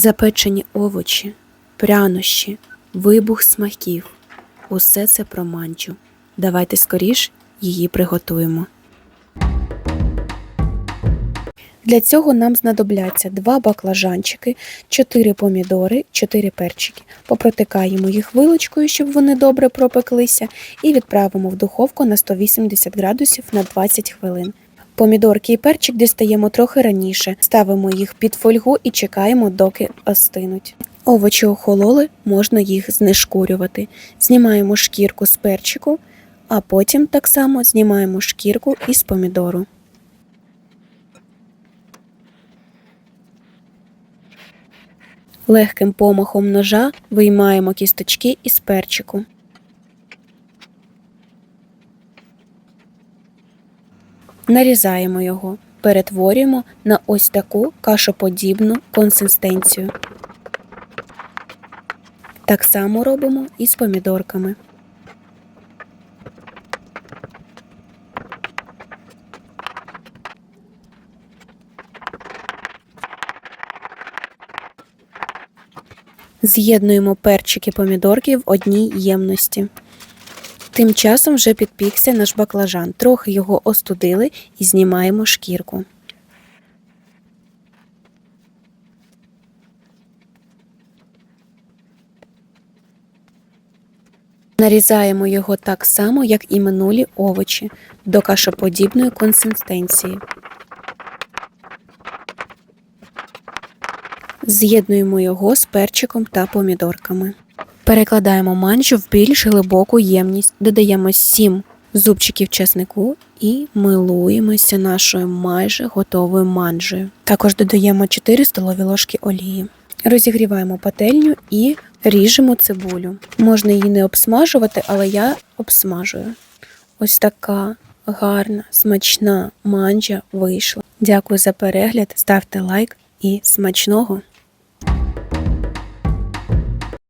Запечені овочі, прянощі, вибух смаків. Усе це про манджу. Давайте скоріш її приготуємо. Для цього нам знадобляться 2 баклажанчики, 4 помідори, 4 перчики. Попротикаємо їх вилочкою, щоб вони добре пропеклися, і відправимо в духовку на 180 градусів на 20 хвилин. Помідорки і перчик дістаємо трохи раніше, ставимо їх під фольгу і чекаємо, доки остинуть. Овочі охололи, можна їх знешкурювати. Знімаємо шкірку з перчику, а потім так само знімаємо шкірку із помідору. Легким помахом ножа виймаємо кісточки із перчику. Нарізаємо його, перетворюємо на ось таку кашоподібну консистенцію. Так само робимо і з помідорками. З'єднуємо перчики помідорки в одній ємності. Тим часом вже підпікся наш баклажан. Трохи його остудили і знімаємо шкірку. Нарізаємо його так само, як і минулі овочі, до кашоподібної консистенції. З'єднуємо його з перчиком та помідорками. Перекладаємо манджу в більш глибоку ємність, додаємо 7 зубчиків чеснику і милуємося нашою майже готовою манджею. Також додаємо 4 столові ложки олії. Розігріваємо пательню і ріжемо цибулю. Можна її не обсмажувати, але я обсмажую. Ось така гарна, смачна манджа вийшла. Дякую за перегляд, ставте лайк і смачного!